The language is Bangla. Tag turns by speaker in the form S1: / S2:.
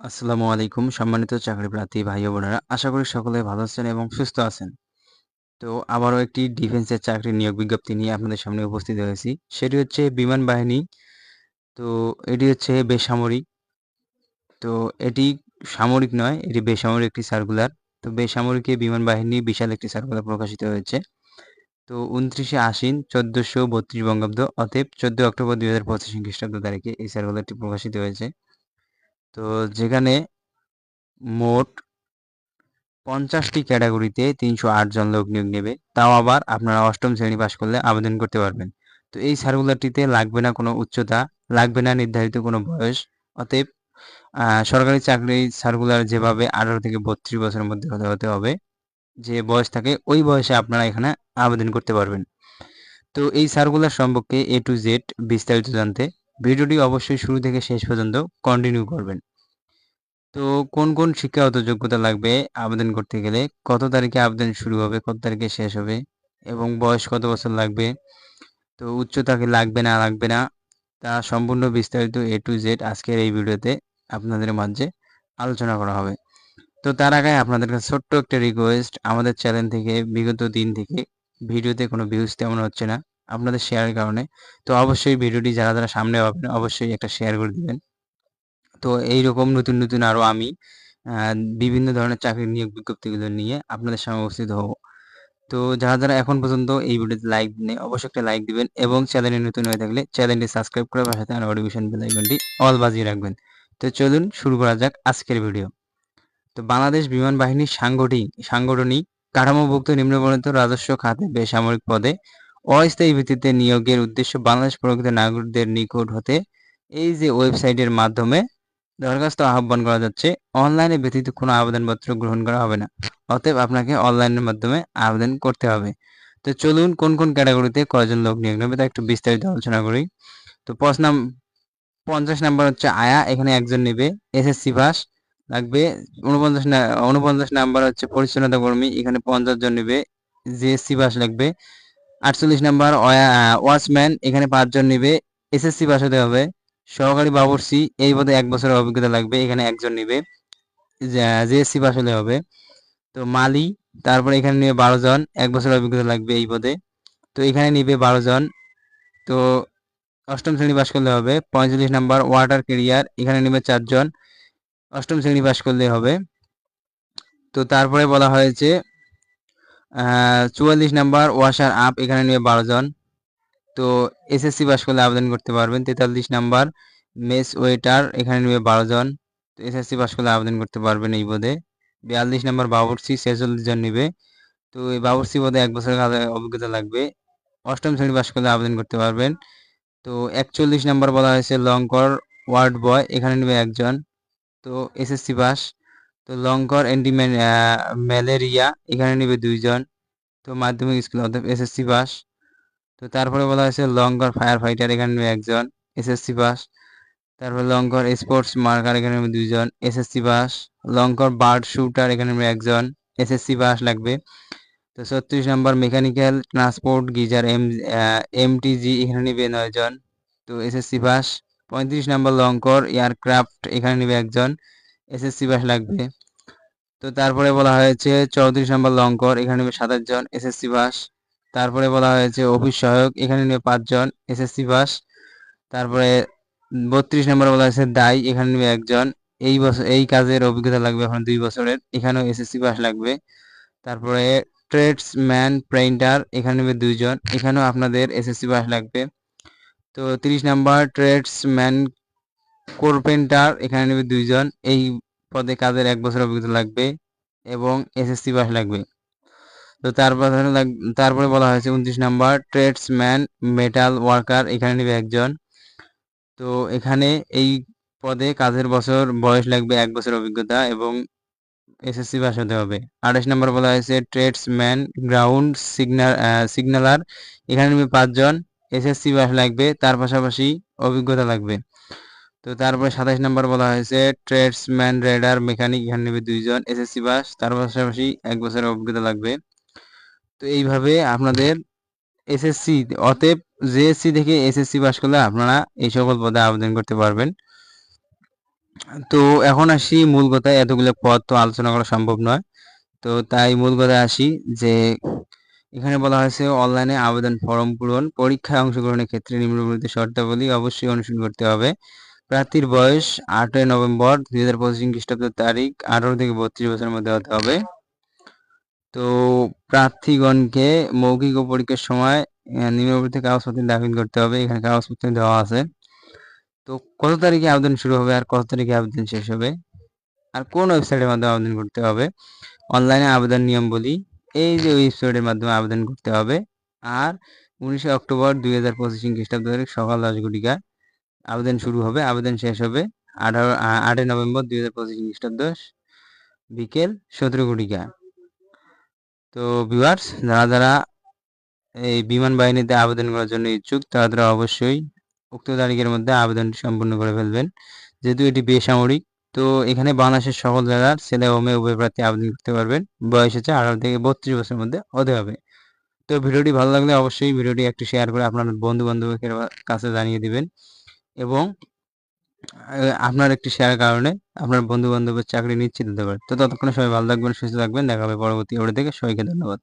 S1: আসসালামু আলাইকুম সম্মানিত চাকরি প্রার্থী ভাই ও বোনেরা। আশা করি সকলে ভালো আছেন এবং সুস্থ আছেন। তো আবারও একটি ডিফেন্সের চাকরি নিয়োগ বিজ্ঞপ্তি নিয়ে আপনাদের সামনে উপস্থিত হয়েছি। সেটি হচ্ছে বিমান বাহিনী। তো এটি হচ্ছে বেসামরিক। তো এটি সামরিক নয়, এটি বেসামরিক একটি সার্কুলার তো বেসামরিকে বিমান বাহিনী বিশাল একটি সার্কুলার প্রকাশিত হয়েছে। তো উনত্রিশে আশ্বিন চোদ্দোশো বত্রিশ বঙ্গাব্দ অতএব চোদ্দ অক্টোবর দুই হাজার পঁচিশ খ্রিস্টাব্দ তারিখে এই সার্কুলারটি প্রকাশিত হয়েছে। তো যেখানে মোট পঞ্চাশটি ক্যাটাগরিতে তিনশো আট জন লোক নিয়োগ নেবে, তাও আবার আপনারা অষ্টম শ্রেণি পাশ করলে আবেদন করতে পারবেন। তো এই সার্কুলারটিতে লাগবে না কোনো উচ্চতা, লাগবে না নির্ধারিত কোনো বয়স, অতএব সরকারি চাকরি সার্কুলার যেভাবে আঠারো থেকে বত্রিশ বছরের মধ্যে হতে হতে হবে, যে বয়স থাকে ওই বয়সে আপনারা এখানে আবেদন করতে পারবেন। তো এই সার্কুলার সম্পর্কে এ টু জেড বিস্তারিত জানতে ভিডিওটি অবশ্যই শুরু থেকে শেষ পর্যন্ত কন্টিনিউ করবেন। তো কোন কোন শিক্ষাগত যোগ্যতা লাগবে আবেদন করতে গেলে? কত তারিখে আবেদন শুরু হবে? কত তারিখে শেষ হবে? এবং বয়স কত বছর লাগবে? তো উচ্চতা কি লাগবে না লাগবে না? তা সম্পূর্ণ বিস্তারিত এ টু জেড আজকের এই ভিডিওতে আপনাদের মাঝে আলোচনা করা হবে। তো তার আগে আপনাদের কাছে ছোট্ট একটা রিকোয়েস্ট আমাদের চ্যানেল থেকে বিগত দিন থেকে। ভিডিওতে কোনো ভিউজ তেমন হচ্ছে না। আপনাদের শেয়ারের কারণে। তো অবশ্যই ভিডিওটি যারা যারা সামনে পাবেন অবশ্যই একটা শেয়ার করে দিবেন। তো এইরকম নতুন নতুন আরও আমি বিভিন্ন ধরনের চাকরির নিয়োগ বিজ্ঞপ্তিগুলো নিয়ে আপনাদের সামনে উপস্থিত হব। তো যারা যারা এখন পর্যন্ত এই ভিডিওতে লাইক নেই অবশ্যই একটা লাইক দিবেন এবং চ্যানেলে নতুন হয়ে থাকলে চ্যানেলটি সাবস্ক্রাইব করে পাশে থাকা নোটিফিকেশন বেল আইকনটি অল বাজিয়ে রাখবেন। তো চলুন শুরু করা যাক আজকের ভিডিও। তো বাংলাদেশ বিমান বাহিনীর সাংগঠনিক সাংগঠনিক কাঠামোভুক্ত নিম্নবর্ণিত রাজস্ব খাতে বেসামরিক পদে অস্থায়ী ভিত্তিতে নিয়োগের উদ্দেশ্য বাংলাদেশ প্রকৃত নাগরিকদের নিকট হতে এই যে ওয়েবসাইটের মাধ্যমে দরখাস্ত আহ্বান করা যাচ্ছে, অনলাইনে ব্যতীত কোনো আবেদনপত্র গ্রহণ করা হবে না। অতএব আপনাকে অনলাইনের মাধ্যমে আবেদন করতে হবে। তো চলুন কোন কোন ক্যাটাগরিতে কয়জন লোক নিয়োগ নেবে তা একটু বিস্তারিত আলোচনা করি। তো পাঁচ নাম, পঞ্চাশ নাম্বার হচ্ছে আয়া, এখানে একজন নেবে, এসএসসি পাস লাগবে। উনপঞ্চাশ উনপঞ্চাশ নাম্বার হচ্ছে পরিচ্ছন্নতা কর্মী, এখানে পঞ্চাশ জন নেবে, জিএসসি পাস লাগবে। আটচল্লিশ নাম্বার ওয়াচম্যান, এখানে পাঁচজন নেবে। এসএসসি পাস হতে হবে। সহকারী বাবুর্চি এই পদে এক বছরের অভিজ্ঞতা লাগবে, এখানে একজন নিবে। জিএসসি পাস হলে হবে। তো মালি, তারপরে এখানে নিবে বারো জন, এক বছরের অভিজ্ঞতা লাগবে এই পদে। তো এখানে নিবে বারো জন। তো অষ্টম শ্রেণি পাস করলে হবে। পঁয়তাল্লিশ নাম্বার, ওয়াটার কেরিয়ার, এখানে নেবে চারজন অষ্টম শ্রেণি পাস করলে হবে। তো তারপরে বলা হয়েছে চুয়াল্লিশ নাম্বার ওয়াশার আপ এখানে নেবে বারো জন। তো এসএসসি পাস করলে আবেদন করতে পারবেন। তেতাল্লিশ নাম্বার মেস ওয়েটার এখানে নেবে বারো জন। তো এসএসসি পাস করলে আবেদন করতে পারবেন এই পদে। বিয়াল্লিশ নাম্বার বাবুর্চি ছেচল্লিশ জন নেবে। তো এই বাবুর্চি পদে এক বছরের অভিজ্ঞতা লাগবে। অষ্টম শ্রেণি পাস করলে আবেদন করতে পারবেন। তো একচল্লিশ নাম্বার বলা হয়েছে লঙ্কর ওয়ার্ড বয়, এখানে নেবে একজন। তো এসএসসি পাস তো লঙ্কর অ্যান্টি ম্যালেরিয়া, এখানে নেবে দুইজন। তো মাধ্যমিক স্কুল, অর্থাৎ এসএসসি পাস তো তারপরে বলা হয়েছে লঙ্কর ফায়ার ফাইটার এখানে একজন এসএসসি পাস তারপরে লঙ্কর স্পোর্টস মার্কার এখানে দুইজন এসএসসি পাস লঙ্কর বার্ড শুটার এখানে একজন এসএসসি পাস লাগবে। তো ছত্রিশ নম্বর মেকানিক্যাল ট্রান্সপোর্ট গিজার এম এমটিজি এখানে নেবে নয়জন, তো এসএসসি পাস পঁয়ত্রিশ নম্বর লঙ্কর এয়ারক্রাফট এখানে নেবে একজন এসএসসি পাস লাগবে। তো তারপরে বলা হয়েছে চৌত্রিশ নম্বর লঙ্কর, এখানে নেবে সাতাশ জন এসএসসি পাস তারপরে বলা হয়েছে অফিস সহায়ক এখানে নিয়ে পাঁচজন এসএসসি পাস তারপরে বত্রিশ নম্বর বলা হয়েছে দায় এখানে নিবে একজন এই বছর, এই কাজের অভিজ্ঞতা লাগবে এখন দুই বছরের, এখানেও এসএসসি পাস লাগবে। তারপরে ট্রেডসম্যান প্রিন্টার এখানে নেবে দুইজন এখানেও আপনাদের এসএসসি পাস লাগবে। তো তিরিশ নাম্বার ট্রেডসম্যান কোরপেন্টার, এখানে নেবে দুইজন। এই পদে কাজের এক বছর অভিজ্ঞতা লাগবে এবং এসএসসি পাস লাগবে। তো তারপর তারপরে বলা হয়েছে উনত্রিশ নাম্বার, ট্রেডসম্যান, মেটাল ওয়ার্কার, এখানে নেবে একজন। তো এখানে এই পদে কাজের বছর বয়স লাগবে এক বছর অভিজ্ঞতা এবং এসএসসি পাস হতে হবে। আঠাশ নম্বর বলা হয়েছে ট্রেডসম্যান, গ্রাউন্ড সিগনাল সিগনালার, এখানে নেবে পাঁচজন। এসএসসি পাস লাগবে, তার পাশাপাশি অভিজ্ঞতা লাগবে। তো তারপরে সাতাশ নম্বর বলা হয়েছে ট্রেডসম্যান রেডার মেকানিক এখানে নেবে দুইজন এসএসসি পাস তার পাশাপাশি এক বছরের অভিজ্ঞতা লাগবে। তো এইভাবে আপনাদের এসএসসি অতএব জেএসসি থেকে এসএসসি পাস করলে আপনারা এই সকল পদে আবেদন করতে পারবেন। তো এখন আসি মূল কথায়, এতগুলো পদ তো আলোচনা করা সম্ভব নয়। তো তাই মূল কথায় আসি যে, এখানে বলা হয়েছে অনলাইনে আবেদন ফর্ম পূরণ, পরীক্ষায় অংশগ্রহণের ক্ষেত্রে নিম্নবর্ণিত শর্তাবলী অবশ্যই অনুসরণ করতে হবে। প্রার্থীর বয়স আটই নভেম্বর দুই হাজার পঁচিশ খ্রিস্টাব্দ তারিখ আঠারো থেকে বত্রিশ বছরের মধ্যে হতে হবে। তো প্রার্থীগণকে মৌখিক পরীক্ষার সময় নিম্নবর্তী কাগজপত্র দাখিল করতে হবে। এখানে কাগজপত্র দেওয়া আছে। তো কত তারিখে আবেদন শুরু হবে আর কত তারিখে আবেদন শেষ হবে? আর কোন ওয়েবসাইটের মাধ্যমে আবেদন করতে হবে? অনলাইনে আবেদন নিয়ম বলি। এই যে ওয়েবসাইটের মাধ্যমে আবেদন করতে হবে। আর উনিশে অক্টোবর দুই হাজার পঁচিশ খ্রিস্টাব্দ সকাল দশ ঘটিকায় আবেদন শুরু হবে, আবেদন শেষ হবে আঠারো আটই নভেম্বর দুই হাজার পঁচিশ খ্রিস্টাব্দ বিকেল সতেরো ঘটিকায় তো ভিউয়ার্স যারা যারা এই বিমান বাহিনীতে আবেদন করার জন্য ইচ্ছুক, তারা তারা অবশ্যই উক্ত তারিখের মধ্যে আবেদন সম্পূর্ণ করে ফেলবেন। যেহেতু এটি বেসামরিক, তো এখানে বাংলাদেশের সকল জেলার ছেলে ও মেয়ে উভয় প্রার্থী আবেদন করতে পারবেন। বয়স হচ্ছে আঠারো থেকে বত্রিশ বছরের মধ্যে হতে হবে। তো ভিডিওটি ভালো লাগলে অবশ্যই ভিডিওটি একটু শেয়ার করে আপনার বন্ধু বান্ধবের কাছে জানিয়ে দিবেন। এবং আপনার একটি শেয়ার কারণে আপনার বন্ধু বান্ধবের চাকরি নিশ্চিত হতে পারে। তো ততক্ষণে সবাই ভালো থাকবেন, সুস্থ থাকবেন। দেখা হবে পরবর্তী ওটা থেকে সবাইকে ধন্যবাদ।